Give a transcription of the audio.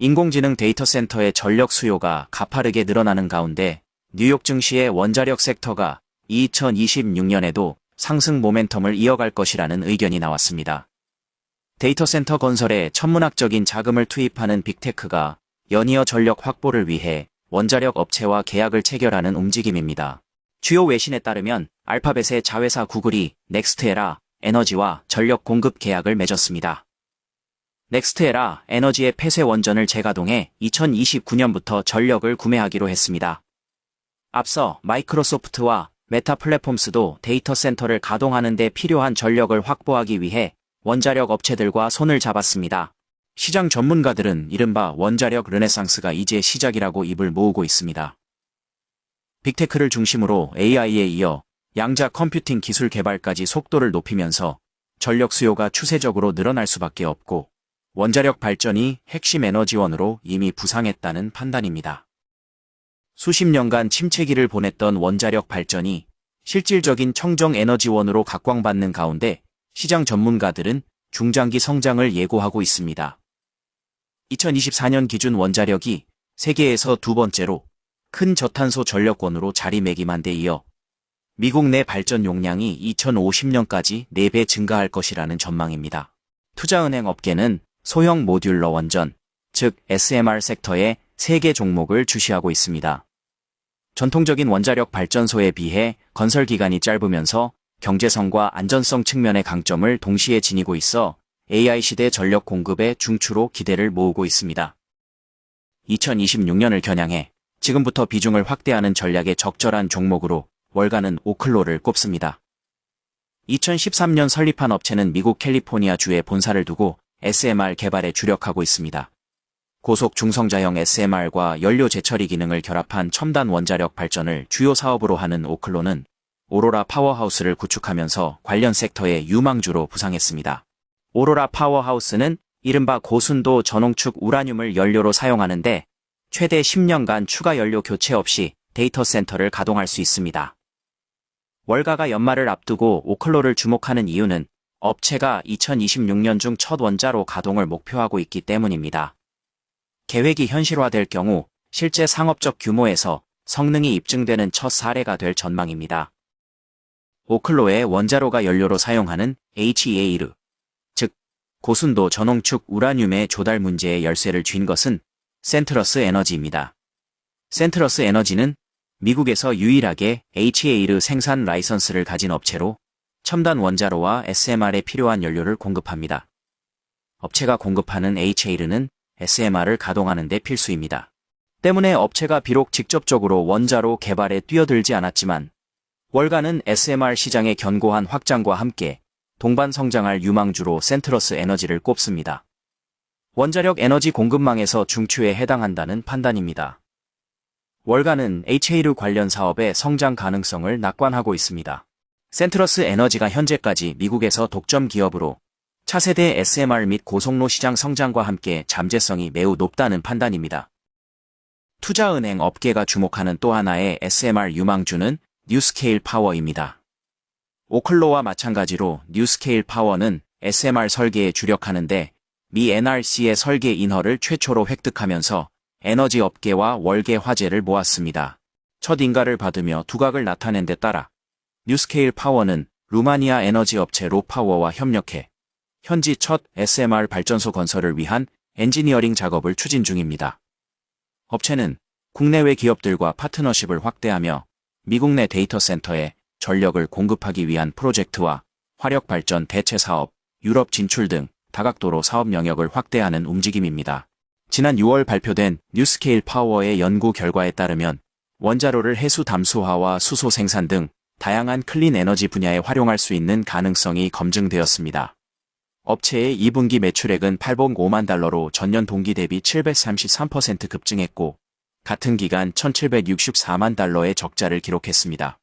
인공지능 데이터 센터의 전력 수요가 가파르게 늘어나는 가운데 뉴욕 증시의 원자력 섹터가 2026년에도 상승 모멘텀을 이어갈 것이라는 의견이 나왔습니다. 데이터 센터 건설에 천문학적인 자금을 투입하는 빅테크가 연이어 전력 확보를 위해 원자력 업체와 계약을 체결하는 움직임입니다. 주요 외신에 따르면 알파벳의 자회사 구글이 넥스트에라 에너지와 전력 공급 계약을 맺었습니다. 넥스트에라 에너지의 폐쇄 원전을 재가동해 2029년부터 전력을 구매하기로 했습니다. 앞서 마이크로소프트와 메타 플랫폼스도 데이터 센터를 가동하는 데 필요한 전력을 확보하기 위해 원자력 업체들과 손을 잡았습니다. 시장 전문가들은 이른바 원자력 르네상스가 이제 시작이라고 입을 모으고 있습니다. 빅테크를 중심으로 AI에 이어 양자 컴퓨팅 기술 개발까지 속도를 높이면서 전력 수요가 추세적으로 늘어날 수밖에 없고 원자력 발전이 핵심 에너지원으로 이미 부상했다는 판단입니다. 수십 년간 침체기를 보냈던 원자력 발전이 실질적인 청정 에너지원으로 각광받는 가운데 시장 전문가들은 중장기 성장을 예고하고 있습니다. 2024년 기준 원자력이 세계에서 두 번째로 큰 저탄소 전력권으로 자리매김한 데 이어 미국 내 발전 용량이 2050년까지 4배 증가할 것이라는 전망입니다. 투자은행 업계는 소형 모듈러 원전, 즉 SMR 섹터의 3개 종목을 주시하고 있습니다. 전통적인 원자력 발전소에 비해 건설 기간이 짧으면서 경제성과 안전성 측면의 강점을 동시에 지니고 있어 AI 시대 전력 공급의 중추로 기대를 모으고 있습니다. 2026년을 겨냥해 지금부터 비중을 확대하는 전략에 적절한 종목으로 월가는 오클로를 꼽습니다. 2013년 설립한 업체는 미국 캘리포니아주에 본사를 두고 SMR 개발에 주력하고 있습니다. 고속 중성자형 SMR과 연료 재처리 기능을 결합한 첨단 원자력 발전을 주요 사업으로 하는 오클로는 오로라 파워하우스를 구축하면서 관련 섹터의 유망주로 부상했습니다. 오로라 파워하우스는 이른바 고순도 전홍축 우라늄을 연료로 사용하는데 최대 10년간 추가 연료 교체 없이 데이터 센터를 가동할 수 있습니다. 월가가 연말을 앞두고 오클로를 주목하는 이유는 업체가 2026년 중 첫 원자로 가동을 목표하고 있기 때문입니다. 계획이 현실화될 경우 실제 상업적 규모에서 성능이 입증되는 첫 사례가 될 전망입니다. 오클로의 원자로가 연료로 사용하는 HEA르, 즉 고순도 전홍축 우라늄의 조달 문제에 열쇠를 쥔 것은 센트러스 에너지입니다. 센트러스 에너지는 미국에서 유일하게 HEA르 생산 라이선스를 가진 업체로 첨단 원자로와 SMR에 필요한 연료를 공급합니다. 업체가 공급하는 HEA르는 SMR을 가동하는 데 필수입니다. 때문에 업체가 비록 직접적으로 원자로 개발에 뛰어들지 않았지만 월가는 SMR 시장의 견고한 확장과 함께 동반 성장할 유망주로 센트러스 에너지를 꼽습니다. 원자력 에너지 공급망에서 중추에 해당한다는 판단입니다. 월가는 HA르 관련 사업의 성장 가능성을 낙관하고 있습니다. 센트러스 에너지가 현재까지 미국에서 독점 기업으로 차세대 SMR 및 고속로 시장 성장과 함께 잠재성이 매우 높다는 판단입니다. 투자은행 업계가 주목하는 또 하나의 SMR 유망주는 뉴스케일 파워입니다. 오클로와 마찬가지로 뉴스케일 파워는 SMR 설계에 주력하는데 미 NRC의 설계 인허를 최초로 획득하면서 에너지 업계와 월계 화제를 모았습니다. 첫 인가를 받으며 두각을 나타낸 데 따라 뉴스케일 파워는 루마니아 에너지 업체 로파워와 협력해 현지 첫 SMR 발전소 건설을 위한 엔지니어링 작업을 추진 중입니다. 업체는 국내외 기업들과 파트너십을 확대하며 미국 내 데이터 센터에 전력을 공급하기 위한 프로젝트와 화력 발전 대체 사업, 유럽 진출 등 다각도로 사업 영역을 확대하는 움직임입니다. 지난 6월 발표된 뉴스케일 파워의 연구 결과에 따르면 원자로를 해수 담수화와 수소 생산 등 다양한 클린 에너지 분야에 활용할 수 있는 가능성이 검증되었습니다. 업체의 2분기 매출액은 805만 달러로 전년 동기 대비 733% 급증했고 같은 기간 1764만 달러의 적자를 기록했습니다.